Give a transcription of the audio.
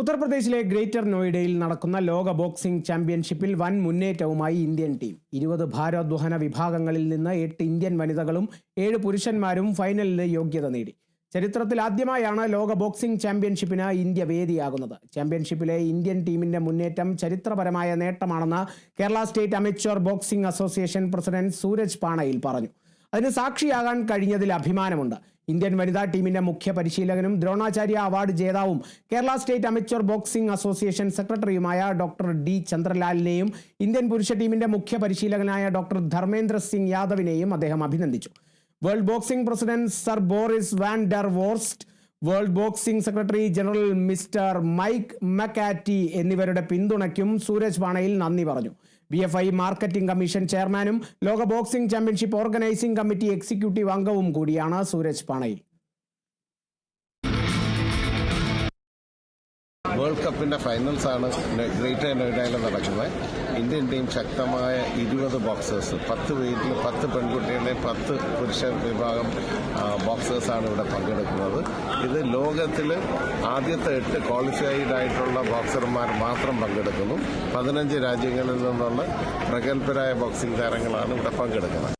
ഉത്തർപ്രദേശിലെ ഗ്രേറ്റർ നോയിഡയിൽ നടക്കുന്ന ലോക ബോക്സിംഗ് ചാമ്പ്യൻഷിപ്പിൽ വൻ മുന്നേറ്റവുമായി ഇന്ത്യൻ ടീം. ഇരുപത് ഭാരോദ്വഹന വിഭാഗങ്ങളിൽ നിന്ന് എട്ട് ഇന്ത്യൻ വനിതകളും ഏഴ് പുരുഷന്മാരും ഫൈനലിൽ യോഗ്യത നേടി. ചരിത്രത്തിൽ ആദ്യമായാണ് ലോക ബോക്സിംഗ് ചാമ്പ്യൻഷിപ്പിന് ഇന്ത്യ വേദിയാകുന്നത്. ചാമ്പ്യൻഷിപ്പിലെ ഇന്ത്യൻ ടീമിന്റെ മുന്നേറ്റം ചരിത്രപരമായ നേട്ടമാണെന്ന് Kerala state amateur boxing association president Sooraj Panayil പറഞ്ഞു. അതിന് സാക്ഷിയാകാൻ കഴിഞ്ഞതിൽ അഭിമാനമുണ്ട്. ഇന്ത്യൻ വനിതാ ടീമിന്റെ മുഖ്യ പരിശീലകനും Dronacharya award ജേതാവും Kerala state amateur boxing association സെക്രട്ടറിയുമായ ഡോക്ടർ ഡി ചന്ദ്രലാലിനെയും ഇന്ത്യൻ പുരുഷ ടീമിന്റെ മുഖ്യ പരിശീലകനായ ഡോക്ടർ ധർമ്മേന്ദ്ര സിംഗ് യാദവിനെയും അദ്ദേഹം അഭിനന്ദിച്ചു. World boxing president sir Boris van der Vorst world boxing secretary general mister Mike McAtee എന്നിവരുടെ പിന്തുണയ്ക്കും സൂരജ് പാണയിൽ നന്ദി പറഞ്ഞു. B F I marketing commission ചെയർമാനും ലോക boxing championship organising committee executive അംഗവും കൂടിയാണ് സൂരജ് പാണയിൽ. വേൾഡ് കപ്പിന്റെ ഫൈനൽസ് ആണ് ഗ്രേറ്റർ നോയിഡയിൽ നടക്കുന്നത്. ഇന്ത്യൻ ടീം ശക്തമായ ഇരുപത് ബോക്സേഴ്സ് പത്ത് വെയിറ്റിൽ പത്ത് പെൺകുട്ടികളുടെ പത്ത് പുരുഷ വിഭാഗം ബോക്സേഴ്സാണ് ഇവിടെ പങ്കെടുക്കുന്നത്. ഇത് ലോകത്തിൽ ആദ്യത്തെ എട്ട് ക്വാളിഫൈഡ് ആയിട്ടുള്ള ബോക്സർമാർ മാത്രം പങ്കെടുക്കുന്നു. പതിനഞ്ച് രാജ്യങ്ങളിൽ നിന്നുള്ള പ്രഗത്ഭരായ ബോക്സിംഗ് താരങ്ങളാണ് ഇവിടെ പങ്കെടുക്കുന്നത്.